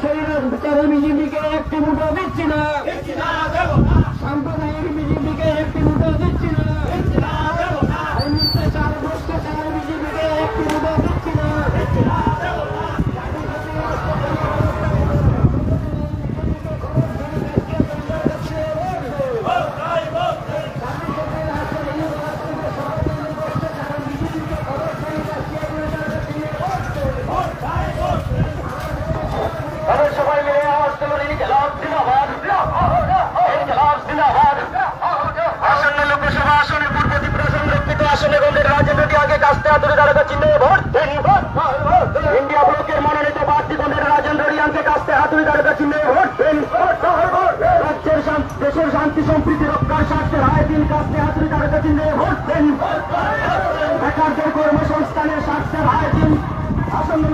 শরীরের ভিতরে বিজেপিকে একটি মুঠো দিচ্ছি না সম্প্রদায়ের বিজেপিকে একটি মুঠো দিচ্ছি না শান্তি সম্প্রীতি রক্ষার স্বার্থে রায় দিন কাছে হাতুড়ি তারকা চিহ্নে ভোট দিন। বেকারদের কর্মসংস্থানের স্বার্থে রায় দিন। আসন্ন